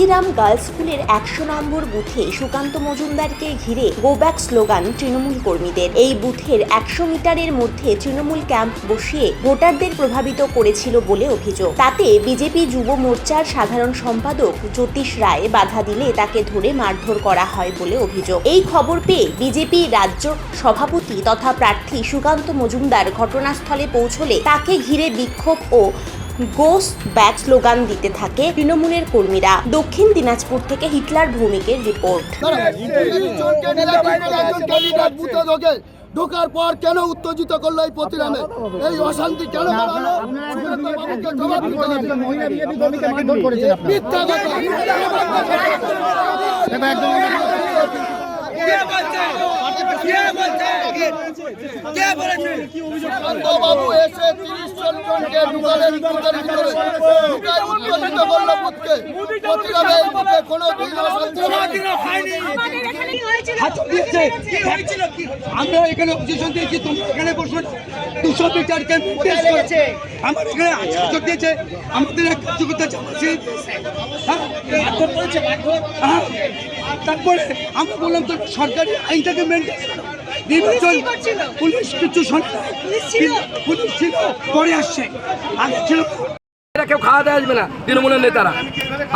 মুক্তিরাম girls স্কুলের একশো নম্বর বুথে সুকান্ত মজুমদারকে ঘিরে গোব্যাক স্লোগান তৃণমূল কর্মীদের। এই বুথের একশো মিটারের মধ্যে তৃণমূল ক্যাম্প বসিয়ে ভোটারদের প্রভাবিত করেছিল বলে অভিযোগ। তাতে বিজেপি যুব মোর্চার সাধারণ সম্পাদক জ্যোতিষ রায় বাধা দিলে তাকে ধরে মারধর করা হয় বলে অভিযোগ। এই খবর পেয়ে বিজেপি রাজ্য সভাপতি তথা প্রার্থী সুকান্ত মজুমদার ঘটনাস্থলে পৌঁছলে তাকে ঘিরে বিক্ষোভ ও গোস ব্যাক স্লোগান দিতে থাকে তৃণমূলের কর্মীরা। দক্ষিণ দিনাজপুর থেকে হিটলার ভৌমিকের রিপোর্ট ঢোকার পর কেন উত্তেজিত করল এই প্রতিরামে? এই অশান্তি কেন বাবু এসে তিরিশ জন ঢুকালেন বুথের ভিতরে ঢুকায় উত্তেজিত করল বুথকে প্রতিরামে এই বুথে কোনো দিন অশান্তি হয়নি। হাত দিয়েছে আমরা এখানে অবজেকশন দিয়েছি তোমরা এখানে বসুন দুশো মিটার টেস্ট করেছে আমার এখানে হাত দিয়েছে। আমাদের এক কার্যকর্তা হ্যাঁ? হ্যাঁ? তারপরে আমরা বললাম তো সরকারি আইনটাকে মেনটেন নির্বাচন পুলিশ কিছু পুলিশ ছিল? পরে আসছে। আগে ছিল এরা কেউ খাওয়াতে আসবে না তৃণমূলের নেতারা।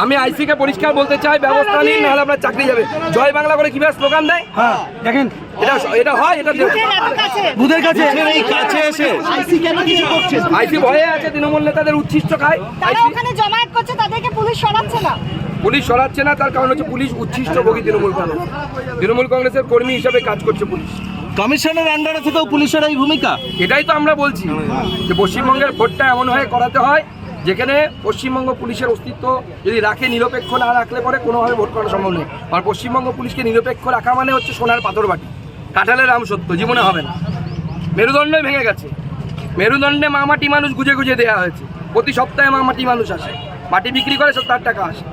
আমি আইসিকে পরিষ্কার বলতে চাই ব্যবস্থা নিন নাহলে আপনার চাকরি যাবে। জয় বাংলা করে কীভাবে স্লোগান দেয়? হ্যাঁ দেখেন। এটা এটা হয় এটা বুধের কাছে? এই কাছে এসে। আইসি ভয়ে আছে তৃণমূল নেতাদের উচ্ছিষ্ট খায়। তারা ওখানে জমায়েত করছে তাদেরকে পুলিশ সরাচ্ছে না। পুলিশ সরাচ্ছে না তার কারণ হচ্ছে পুলিশ উচ্ছিষ্ট ভোগী তৃণমূল কংগ্রেস। তৃণমূল কংগ্রেসের কর্মী হিসেবে কাজ করছে পুলিশ। কমিশনের আন্ডারে থেকেও পুলিশের এই ভূমিকা? এটাই তো আমরা বলছি, যে পশ্চিমবঙ্গের ভোটটা এমন হয়ে করাতে হয়, যেখানে পশ্চিমবঙ্গ পুলিশের অস্তিত্ব যদি রাখে, নিরপেক্ষ না রাখলে পরে কোনোভাবে ভোট করা সম্ভব নেই আর পশ্চিমবঙ্গ পুলিশকে নিরপেক্ষ রাখা মানে হচ্ছে সোনার পাথর বাটি। কাঁঠালের রাম সত্য, জীবনে হবে না। মেরুদণ্ডই ভেঙে গেছে। মেরুদণ্ডে মা মাটি মানুষ গুজে গুজে দেওয়া হয়েছে। প্রতি সপ্তাহে মা মাটি মানুষ আসে। মাটি বিক্রি করে তার টাকা আসে।